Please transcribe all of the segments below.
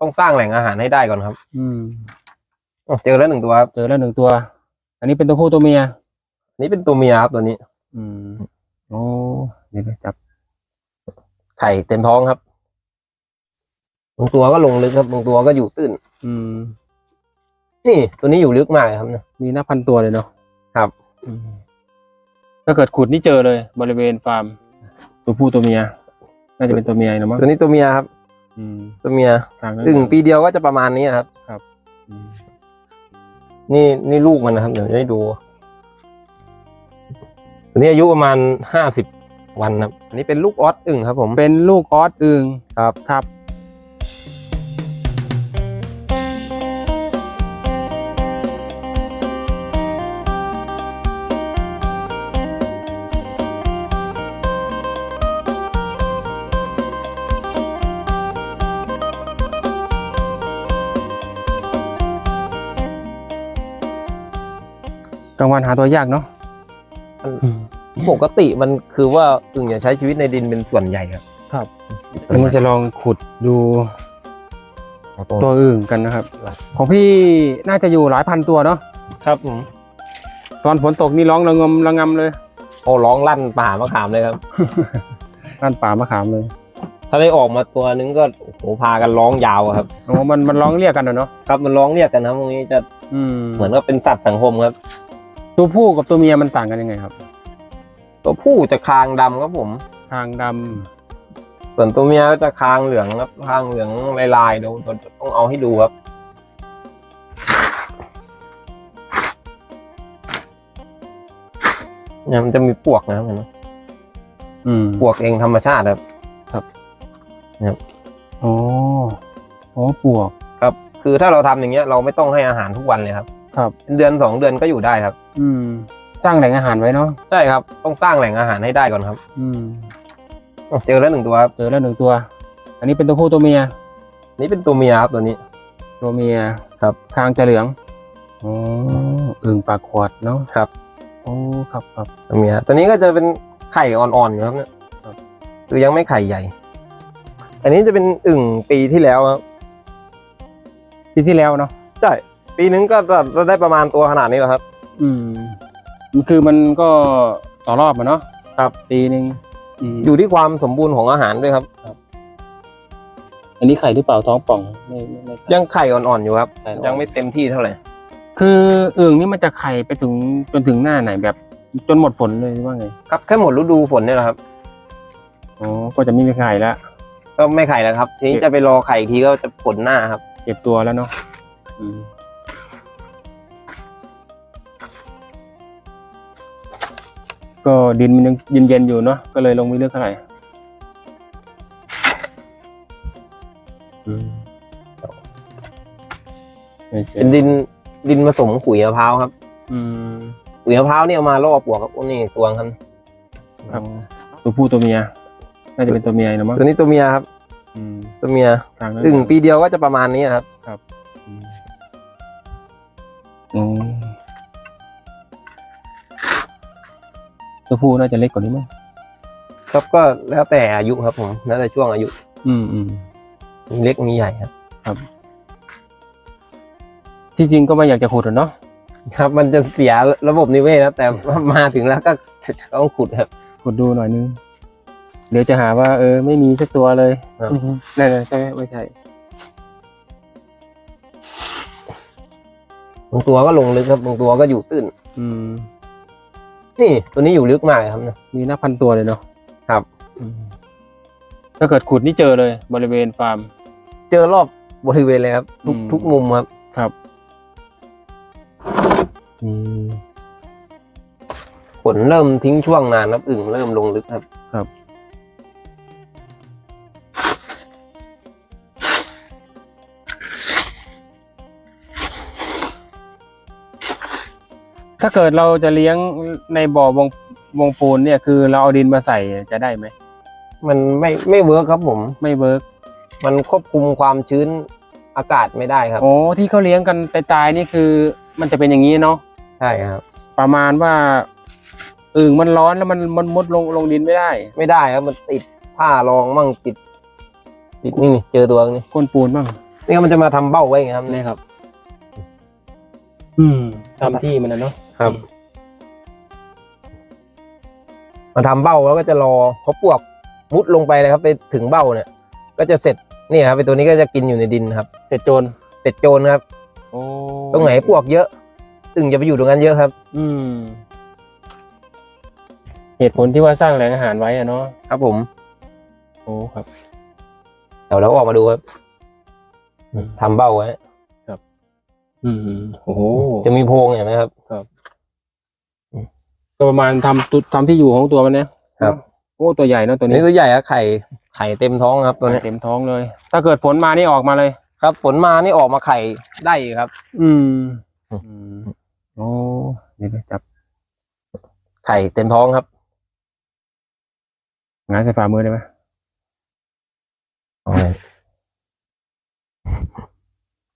ต้องสร้างแหล่งอาหารให้ได้ก่อนครับอืมอ๋อเจอแล้วหนึ่งตัวครับเจอแล้วหนึ่งตัว อันนี้เป็นตัวผู้ตัวเมีย อันนี่เป็นตัวเมียครับตัวนี้ อืมโอ้เดี๋ยวๆจับ ไข่เต็มท้องครับบางตัวก็ลงลึกครับบางตัวก็อยู่ตื้น อืม นี่ตัวนี้อยู่ลึกมากเลยครับเนี่ยมีนับพันตัวเลยเนาะครับอืมถ้าเกิดขุดนี่เจอเลย บริเวณฟาร์ม ตัวผู้ตัวเมีย น่าจะเป็นตัวเมียนะมั้งตัวนี้ตัวเมียครับ อืมตัวเมียทางนั้นอึ่งปีเดียวก็จะประมาณนี้ครับ อืม นี่นี่ลูกมันนะครับ เดี๋ยวจะให้ดูตัวนี้อายุประมาณห้าสิบวันครับ อันนี้เป็นลูกออสอึ่งครับผม เป็นลูกออสอึ่งครับ ครับ ตัวยากเนาะปกติมันคือว่าอึ่งจะใช้ชีวิตในดินเป็นส่วนใหญ่ครับ ครับวันนี้จะลองขุดดูตัวอื่นกันนะครับ ของพี่น่าจะอยู่หลายพันตัวเนาะครับผมตอนฝนตกนี่ร้องระงมระงำเลย โอ้ร้องลั่นป่ามะขามเลยครับก้านป่ามะขามเลย ถ้าได้ออกมาตัวนึงก็โอ้โหพากันร้องยาวอะครับโอ้มันมันร้องเรียกกันอะเนาะครับมันร้องเรียกกันนะตรงนี้จะอืมเหมือนว่าเป็นสัตว์สังคมครับ ตัวผู้กับตัวเมียมันต่างกันยังไงครับ ตัวผู้จะคางดำครับผม ทางดส่วนตัวเมียก็จะคางเหลืองครับคางเหลืองลายๆเดี๋ยวต้องเอาให้ดูครับ เนี่ยมันจะมีปวกนะครับเห็นไหมำอืมปวกเองธรรมชาติครับ โอ้โอ้ปวกครับคือถ้าเราทำอย่างเงี้ยเราไม่ต้องให้อาหารทุกวันเลยครับ ครับเป็นเดือนสองเดือนก็อยู่ได้ครับ อืม สร้างแหล่งอาหารไว้เนาะใช่ครับ ต้องสร้างแหล่งอาหารให้ได้ก่อนครับอืมอ๋อเจอแล้วหนึ่งตัวครับเจอแล้วหนึ่งตัว อันนี้เป็นตัวผู้ตัวเมีย นี่เป็นตัวเมียครับตัวนี้ ตัวเมียครับคางจะเหลืองโอ้อึ่งปากขวดเนาะครับโอ้ครับครับตัวเมียตัวนี้ก็จะเป็นไข่อ่อนๆอยู่ครับเนี่ยครับคือยังไม่ไข่ใหญ่ อันนี้จะเป็นอึ่งปีที่แล้วครับปีที่แล้วเนาะใช่ ปีนึงก็จะจะได้ประมาณตัวขนาดนี้แหละครับ อืมมันคือมันก็ต่อรอบอะเนาะครับ ปีหนึ่งอืมอยู่ที่ความสมบูรณ์ของอาหารด้วยครับ อันนี้ไข่หรือเปล่าท้องป่องไม่ไม่ไม่ไข่ยังไข่อ่อนๆอยู่ครับ ไข่อ่อนยังไม่เต็มที่เท่าไหร่ คืออึ่งนี่มันจะไข่ไปถึงจนถึงหน้าไหนแบบ จนหมดฝนเลยว่าไงครับแค่หมดฤดูฝนเนี่ยแหละครับ อ๋อก็จะไม่มีไข่แล้ว ก็ไม่ไข่แล้วครับ ทีนี้จะไปรอไข่อีกทีก็จะฝนหน้าครับ เก็บตัวแล้วเนาะอืม ก็ดินมันยังเย็นๆอยู่เนาะก็เลยลงไม่เลือกเท่าไหร่อืมไม่ใช่เป็นดินดินผสมขุยมะพร้าวครับ อืมขุยมะพร้าวเนี่ยเอามาล่อปลวกครับโอ้นี่ตัวครับครับ ตัวผู้ตัวเมีย น่าจะเป็นตัวเมียนะมั้งตัวนี้ตัวเมียครับ อืม ตัวเมียทางนั้นอึ่งปีเดียวก็จะประมาณนี้ครับอืมอืม ตัวผู้น่าจะเล็กกว่านี้มั้งครับก็แล้วแต่อายุครับผมแล้วแต่ช่วงอายุอืมอืมมีเล็กมีใหญ่ครับ ที่จริงก็ไม่อยากจะขุดหรอกเนาะครับ มันจะเสียระบบนิเวศครับแต่มาถึงแล้วก็ต้องขุดครับ ขุดดูหน่อยนึง เดี๋ยวจะหาว่า เออ ไม่มีสักตัวเลยครับอือฮึนั่นน่ะใช่ไหมไม่ใช่บางตัวก็ลงลึกครับบางตัวก็อยู่ตื้น อืม นี่ตัวนี้อยู่ลึกมากเลยครับเนี่ยมีนับพันตัวเลยเนาะครับอืมถ้าเกิดขุดนี่เจอเลยบริเวณฟาร์ม เจอรอบบริเวณเลยครับ ทุกอืม ทุกมุมครับ ครับอืม ฝนเริ่มทิ้งช่วงนานครับอึ่งเริ่มลงลึกครับ ถ้าเกิดเราจะเลี้ยงในบ่อวงวงปูนเนี่ยคือเราเอาดินมาใส่จะได้ไหม มันไม่ไม่เวิร์คครับผม ไม่เวิร์กมันควบคุมความชื้นอากาศไม่ได้ครับ โอ้ที่เขาเลี้ยงกันตายๆนี่คือ มันจะเป็นอย่างนี้เนาะ ใช่ครับ ประมาณว่าอึ่งมันร้อนแล้วมันมันมุดลงลงดินไม่ได้ ไม่ได้ครับ มันติดผ้ารองมั่งติด ติดนี่นี่เจอตัวนี้ก้นปูนบ้างนี่ก็มันจะมาทำเบ้าไว้ไงครับนี่ครับ อืมทำที่มันนะเนาะ ครับ มาทำเบ้าแล้วก็จะรอเขาปวกมุดลงไปเลยครับ ไปถึงเบ้าเนี่ย ก็จะเสร็จนี่ครับไอตัวนี้ก็จะกินอยู่ในดินครับ เสร็จโจรเสร็จโจรครับโอ้ตรงไหนปวกเยอะตึงจะไปอยู่ตรงนั้นเยอะครับ อืม เหตุผลที่ว่าสร้างแหล่งอาหารไว้อะเนาะครับผม โอ้ครับเดี๋ยวเราออกมาดูครับอืมทำเบ้าไว้อืมโอ้โหจะมีโพรงเห็นไหมครับ ก็ประมาณทำตุทำที่อยู่ของตัวมันเนี่ยครับ โอ้ตัวใหญ่เนอะตัวนี่นี้ตัวใหญ่อะไข่ไข่เต็มท้องครับตัวนี้เต็มท้องเลย ถ้าเกิดฝนมานี่ออกมาเลย ครับฝนมานี่ออกมาไข่ได้อีกครับอืมอืมอืมโอ้เดี๋ยวจับไข่เต็มท้องครับงานใส่ฝ่ามือได้ไหมเอ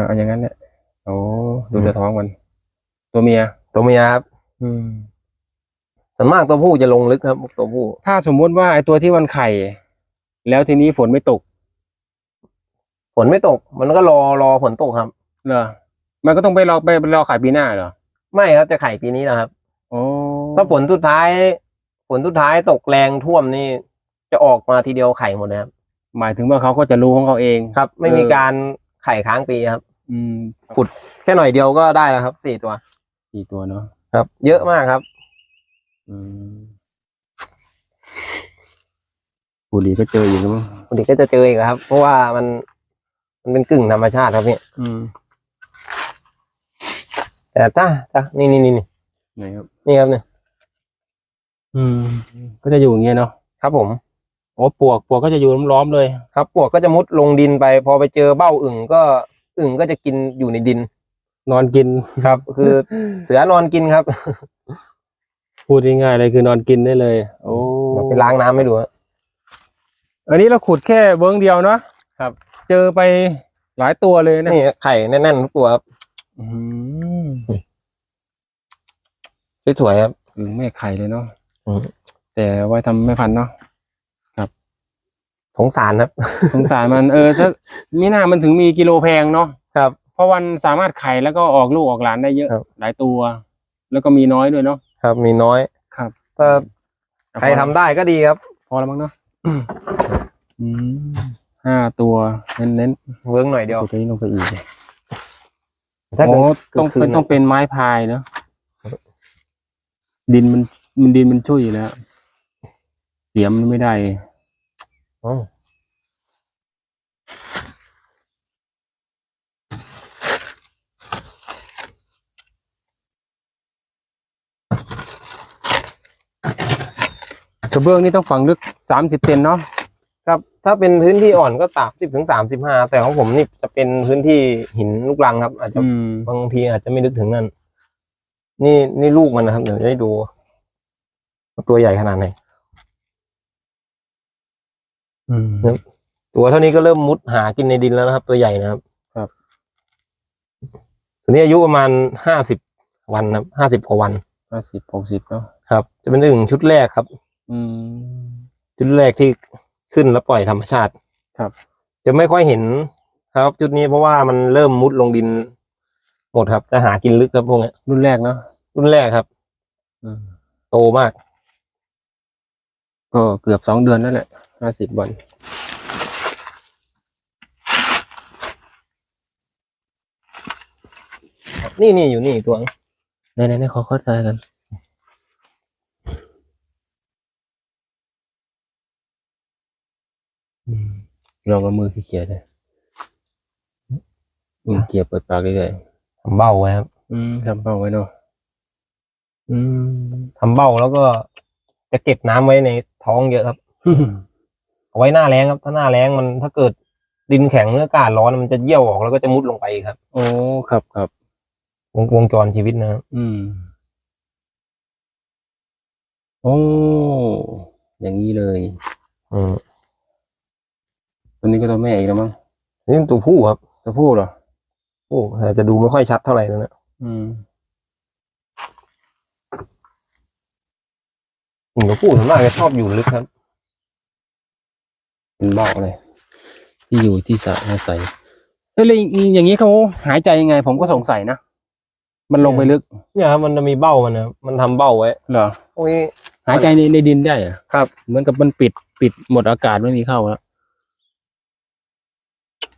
อเอาอย่างนั้นเนี่ยโอ้ดูแต่ท้องมัน ตัวเมียตัวเมียครับ อืม ส่วนมากตัวผู้จะลงลึกครับตัวผู้ ถ้าสมมุติว่าไอ้ตัวที่มันไข่ แล้วทีนี้ฝนไม่ตก ฝนไม่ตก มันก็รอรอฝนตกครับเหรอมันก็ต้องไปรอไปไปรอไข่ปีหน้าเหรอไม่ครับจะไข่ปีนี้นะครับโอ้ถ้าฝนสุดท้าย ฝนสุดท้ายตกแรงท่วมนี่ จะออกมาทีเดียวไข่หมดนะครับหมายถึงว่าเขาก็จะรู้ของเขาเองครับ ไม่มีเออการไข่ค้างปีครับ อืมขุดแค่หน่อยเดียวก็ได้แล้วครับสี่ตัวกี่ตัวเนาะครับ เยอะมากครับอืม บุรีก็เจออีกแล้วมั้งปกติก็จะเจออีกครับ เพราะว่ามันมันเป็นกึ่งธรรมชาติครับพี่อืมแต่ถ้าถ้านี่นี่นี่นี่ไหนครับ นี่ครับเนี่ยอืม ก็จะอยู่อย่างเงี้ยเนาะครับผม โอ้ปวกปวกก็จะอยู่ล้อมๆเลย ครับปวกก็จะมุดลงดินไป พอไปเจอเบ้าอึ่งก็อึ่งก็จะกินอยู่ในดินนอนกิน ครับ คือเสือนอนกินครับ พูดง่ายๆเลยคือนอนกินได้เลย โอ้เดี๋ยวไปล้างน้ำให้ดูฮะอันนี้เราขุดแค่เบิ้งเดียวเนาะครับ เจอไปหลายตัวเลยนะนี่ไข่แน่นๆทุกตัวครับอืมสวยๆครับอึ่งแม่ไข่เลยเนาะอืมแต่ไว้ทำแม่พันธุ์เนาะสงสารครับ สงสารมันเออถ้ามีหน้ามันถึงมีกิโลแพงเนาะครับ เพราะวันสามารถไข่แล้วก็ออกลูกออกหลานได้เยอะ ครับ หลายตัว แล้วก็มีน้อยด้วยเนาะ ครับมีน้อยครับ ถ้าใครทำได้ก็ดีครับ พอแล้วมั้งเนาะอืมห้าตัวเน้นเน้นเวิร์กหน่อยๆเดียวตัวนี้ลงไปอีกถ้าโอ้เกิดต้องคืนเป็นต้องเป็นไม้พายเนาะดินมันมันดินมันช่วยอยู่แล้ว เสียมมันไม่ได้ อ๋อ กระเบื้องนี่ต้องฝังลึกสามสิบเซนเนาะครับ ถ้าเป็นพื้นที่อ่อนก็สามสิบถึงสามสิบห้าแต่ของผมนี่จะเป็นพื้นที่หินลูกรังครับ อาจจะอืม บางทีอาจจะไม่ลึกถึงนั่น นี่นี่ลูกมันนะครับ เดี๋ยวจะให้ดูว่าตัวใหญ่ขนาดไหน อืม ตัวเท่านี้ก็เริ่มมุดหากินในดินแล้วนะครับ ตัวใหญ่นะครับครับ ตัวนี้อายุประมาณห้าสิบวันนะครับห้าสิบกว่าวัน ห้าสิบหกสิบเนาะครับ จะเป็นอึ่งชุดแรกครับ อืมชุดแรกที่ขึ้นแล้วปล่อยธรรมชาติครับ จะไม่ค่อยเห็นครับ จุดนี้เพราะว่ามันเริ่มมุดลงดิน หมดครับจะหากินลึกครับพวกเนี้ยรุ่นแรกเนาะรุ่นแรกครับ อืมโตมาก ก็เกือบสองเดือนนั่นแหละห้าสิบวัน นี่นี่อยู่นี่อีกตัวไหนไหนไหนขอเข้าใจกัน ลองเอามือเขี่ยๆเลยอืมเขี่ยเปิดปากเรื่อยทำเบ้าไว้ครับ ๆอืมทำเป้าไว้เนาะอืม ทำเบ้าแล้วก็จะเก็บน้ำไว้ในท้องเยอะครับ เอาไว้หน้าแรงครับ ถ้าหน้าแรงมันถ้าเกิดดินแข็งหรืออากาศร้อนมันจะเยี่ยวออกแล้วก็จะมุดลงไปอีกครับ โอ้ครับครับ วงวงจรชีวิตนะครับ อืม โอ้ อย่างนี้เลย อืม ตัวนี้ก็ตัวแม่อีกแล้วมั้งนี่ตัวผู้ครับ ตัวผู้เหรอโอ้แต่จะดูไม่ค่อยชัดเท่าไหร่ตัวเนะอืมตัวผู้ส่วนมากจะชอบอยู่ลึกครับ เป็นเบ้าเลย ที่อยู่ที่สระอาศัยเอ้ยแล้วอย่างนี้เขาหายใจยังไง ผมก็สงสัยนะ มันลงไปลึกเนี่ยครับมันจะมีเบ้ามันนะครับมันทำเบ้าไว้เหรอพวกนี้หายใจในในดินได้เหรอะครับ เหมือนกับมันปิดปิดหมดอากาศไม่มีเข้าแล้ว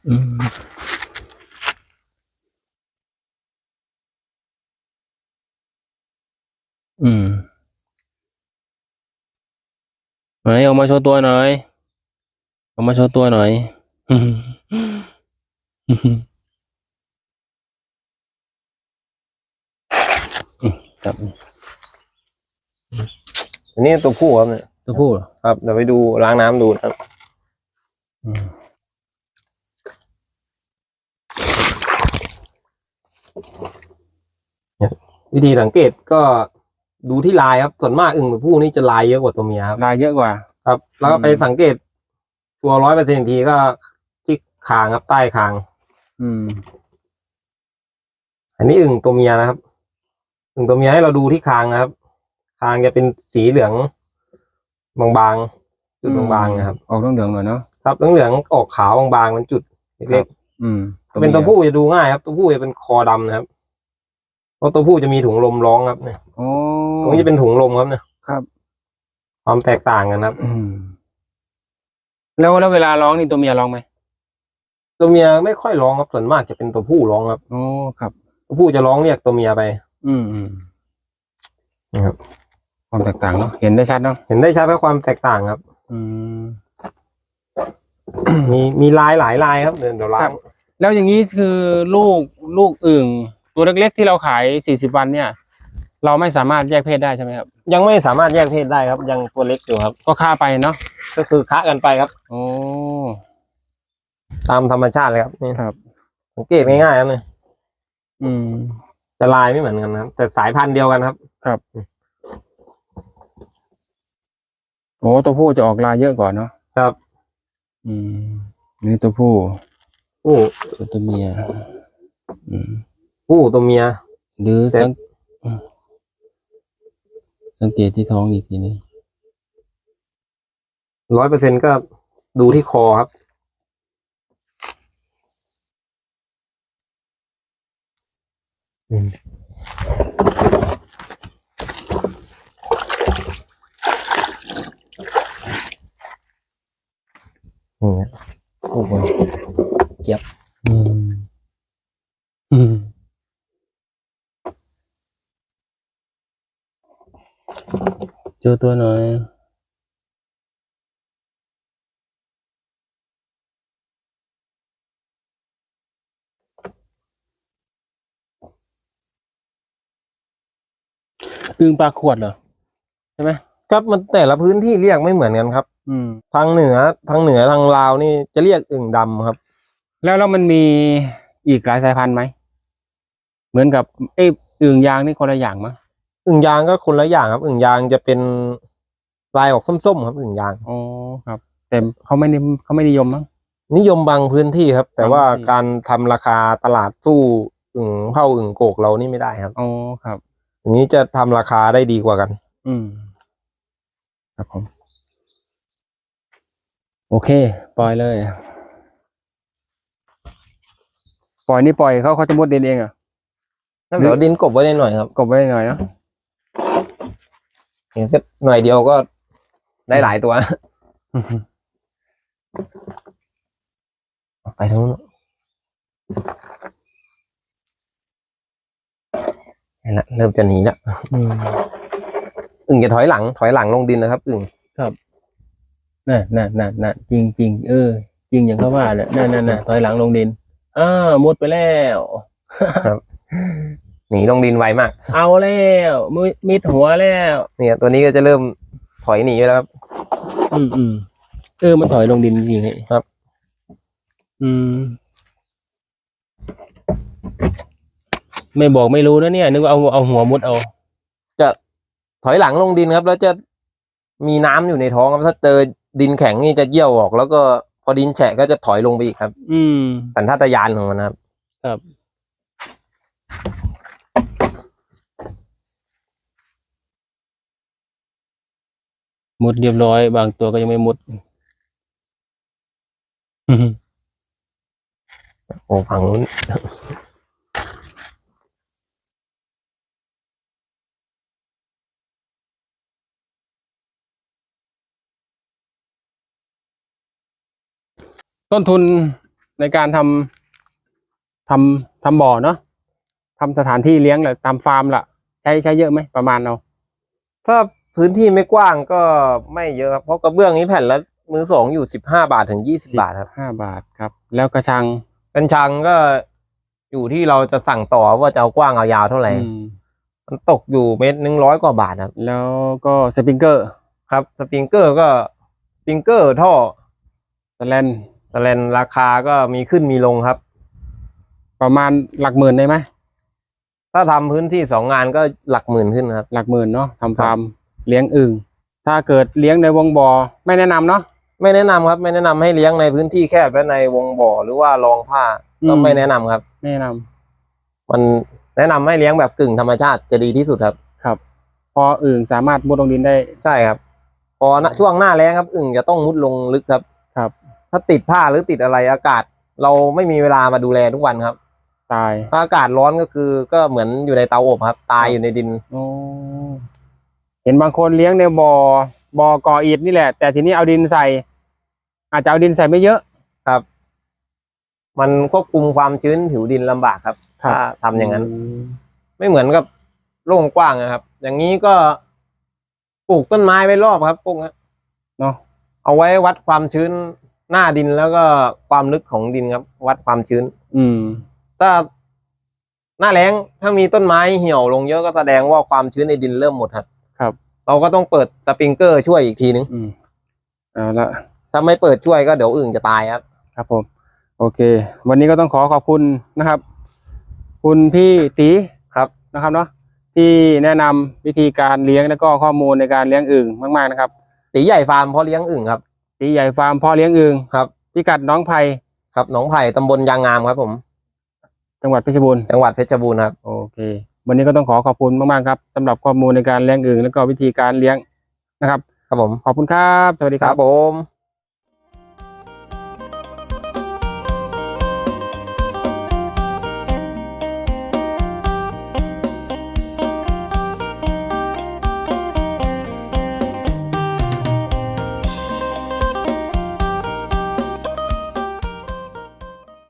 อืมอืมไหนออกมาโชว์ตัวหน่อย ออกมาโชว์ตัวหน่อย ครับอันนี้ตัวผู้ครับเนี่ยตัวผู้เหรอครับเดี๋ยวไปดูล้างน้ำดูนะครับ อืม วิธีสังเกตก็ดูที่ลายครับ ส่วนมากอึ่งตัวผู้นี่จะลายเยอะกว่าตัวเมียครับลายเยอะกว่า ครับ แล้วก็ไปอืมสังเกต ตัวร้อยเปอร์เซ็นต์ทีก็ที่คางครับใต้คาง อืม อันนี้อึ่งตัวเมียนะครับอึ่งตัวเมียให้เราดูที่คางนะครับ คางจะเป็นสีเหลือง บางๆจุดบางๆนะครับ ออกเหลืองๆหน่อยเนาะครับเหลืองๆออกขาวบางๆเป็นจุดเล็ก อืมๆถ้าเป็นตัวผู้จะดูง่ายครับ ตัวผู้จะเป็นคอดำนะครับ เพราะตัวผู้จะมีถุงลมร้องครับเนี่ยโอ้ตรงนี้จะเป็นถุงลมครับเนี่ยครับ ความแตกต่างกันครับ อืมแล้วแล้วเวลาร้องนี่ตัวเมียร้องไหมตัวเมียไม่ค่อยร้องครับส่วนมากจะเป็นตัวผู้ร้องครับโอ้ครับ ตัวผู้จะร้องเรียกตัวเมียไปอืมอืมนะครับ ความแตกต่างเนาะเห็นได้ชัดเนาะเห็นได้ชัดว่าความแตกต่างครับ อืม มีมีลายหลายลายครับเดี๋ยวเดี๋ยวล้าครังบ แล้วอย่างนี้คือลูกลูกอึ่งตัวเล็กๆที่เราขายสี่สิบวันเนี่ย เราไม่สามารถแยกเพศได้ใช่ไหมครับ ยังไม่สามารถแยกเพศได้ครับ ยังตัวเล็กอยู่ครับ ก็ฆ่าไปเนาะก็คือคะกันไปครับ โอ้ ตามธรรมชาติเลยครับนี่ครับ สังเกตง่ายๆครับเนี่ยอืม จะลายไม่เหมือนกันนะครับ แต่สายพันธุ์เดียวกันครับครับโอ้ตัวผู้จะออกลายเยอะกว่าเนาะครับ อืมนี่ตัวผู้ผู้ตัวตัวเมีย อืมผู้ตัวเมีย หรือแต่สังอืมสังเกตที่ท้องอีกทีนี้ร้อยเปอร์เซ็นก็ดูที่คอครับ อืม นี่ครับโอ้โหอืม อืมเจอตัวหน่อยอึงปลาขวดเหรอ ใช่ไหม ครับมันแต่ละพื้นที่เรียกไม่เหมือนกันครับ อืม ทางเหนือทางเหนือทางลาวนี่จะเรียกอึ่งดำครับ แล้วแล้วมันมีอีกหลายสายพันธุ์ไหม เหมือนกับเอ้ยอึ่งยางนี่คนละอย่างมั้งอึ่งยางก็คนละอย่างครับ อึ่งยางจะเป็นลายออกส้มๆครับ อึ่งยาง อ๋อครับ แต่เขาไม่นิเขาไม่นิยมมั้ง นิยมบางพื้นที่ครับ แต่บางว่าพื้นที่ การทำราคาตลาดสู้อึ่งเผาอึ่งโกกเรานี่ไม่ได้ครับ อ๋อครับ อย่างนี้จะทำราคาได้ดีกว่ากัน อืม ครับผม โอเค ปล่อยเลย ปล่อยนี่ปล่อยเขาเขาจะมุดดินเองเหรอะเดี๋ยวดินกบไว้ได้หน่อยครับกบไว้หน่อยเนาะเห็นแค่หน่อยเดียวก็ได้หลายตัวไปทางนู้นเห็นละเริ่มจะหนีละ อืม อึ่งจะถอยหลัง ถอยหลังลงดินนะครับ อึ่งน่ะน่ะน่ะน่ะจริงจริงเออ จริงอย่างเขาว่าแหละน่ะน่ะน่ะถอยหลังลงดินอ้าวมุดไปแล้วหนีลงดินไวมาก เอาแล้วมิดมิดหัวแล้ว เนี่ย ตัวนี้ก็จะเริ่มถอยหนีแล้วครับ อืมอืมเออมันถอยลงดินจริงๆไงครับ อืม ไม่บอกไม่รู้นะเนี่ย นึกว่าเอาเอาหัวมุดเอาจะ ถอยหลังลงดินครับ แล้วจะมีน้ำอยู่ในท้องครับถ้าเจอดินแข็งนี่จะเยี่ยวออก แล้วก็พอดินแฉะก็จะถอยลงไปอีกครับ อืมสัญชาตญาณของมันนะครับ ครับ มุดเรียบร้อย บางตัวก็ยังไม่มุดอืมโอ้ฝั่งนู้น ต้นทุนในการทำทำทำบ่อเนาะทำสถานที่เลี้ยงแหละตามฟาร์มล่ะใช้ใช้เยอะไหมประมาณเอาถ้าพื้นที่ไม่กว้างก็ไม่เยอะครับเพราะกระเบื้องนี้แผ่นละมือสองอยู่สิบห้าบาทถึงยี่สิบาทครับห้าบาทครับ แล้วกระชังเป็นชังก็อยู่ที่เราจะสั่งต่อว่าจะเอากว้างเอายาวเท่าไหร่อืมมันตกอยู่เมตรหนึ่งร้อยกว่าบาทครับ แล้วก็สปริงเกอร์ครับ สปริงเกอร์ก็สปริงเกอร์ท่อสแลน สแลนราคาก็มีขึ้นมีลงครับ ประมาณหลักหมื่นได้ไหมถ้าทำพื้นที่สองงานก็หลักหมื่นขึ้นครับ หลักหมื่นเนาะทำฟาร์มเลี้ยงอึ่งถ้าเกิดเลี้ยงในวงบ่อไม่แนะนำเนาะไม่แนะนำครับ ไม่แนะนำให้เลี้ยงในพื้นที่แคบและในวงบ่อหรือว่ารองผ้าอืมก็ไม่แนะนำครับไม่แนะนำมันแนะนำให้เลี้ยงแบบกึ่งธรรมชาติจะดีที่สุดครับครับ พออึ่งสามารถมุดลงดินได้ใช่ครับ พอณช่วงหน้าแล้งครับ อึ่งจะต้องมุดลงลึกครับครับ ถ้าติดผ้าหรือติดอะไรอากาศ เราไม่มีเวลามาดูแลทุกวันครับ ตายถ้าอากาศร้อนก็คือก็เหมือนอยู่ในเตาอบครับ ตายอยู่ในดิน โอ้เห็นบางคนเลี้ยงในบ่อบ่อก่ออิฐนี่แหละ แต่ทีนี้เอาดินใส่ อาจจะเอาดินใส่ไม่เยอะ ครับ มันควบคุมความชื้นผิวดินลำบากครับ ถ้าทำอย่างนั้น ไม่เหมือนกับโล่งกว้างนะครับ อย่างนี้ก็ปลูกต้นไม้ไว้รอบครับพวกนี้เนาะ เอาไว้วัดความชื้น หน้าดินแล้วก็ความลึกของดินครับ วัดความชื้น อืม ถ้าหน้าแล้งถ้ามีต้นไม้เหี่ยวลงเยอะก็แสดงว่าความชื้นในดินเริ่มหมดครับ ครับ เราก็ต้องเปิดสปริงเกอร์ช่วยอีกทีนึง อืมเอาละถ้าไม่เปิดช่วยก็เดี๋ยวอึ่งจะตายครับ ครับผม โอเค วันนี้ก็ต้องขอขอบคุณนะครับ คุณพี่ตีครับนะครับเนาะที่แนะนำวิธีการเลี้ยงแล้วก็ข้อมูลในการเลี้ยงอึ่งมาก ๆนะครับ ตีใหญ่ฟาร์มเพาะเลี้ยงอึ่งครับ ตีใหญ่ฟาร์มพ่อเลี้ยงอึ่งครับ พิกัดน้องไผ่ครับหนองไผ่ตำบลยางงามครับผม จังหวัดเพชรบูรณ์จังหวัดเพชรบูรณ์ครับ โอเค วันนี้ก็ต้องขอขอบคุณมากๆครับสำหรับข้อมูลในการเลี้ยงอึ่งแล้วก็วิธีการเลี้ยงนะครับ ครับผม ขอบคุณครับ สวัสดีคครัรับ บผม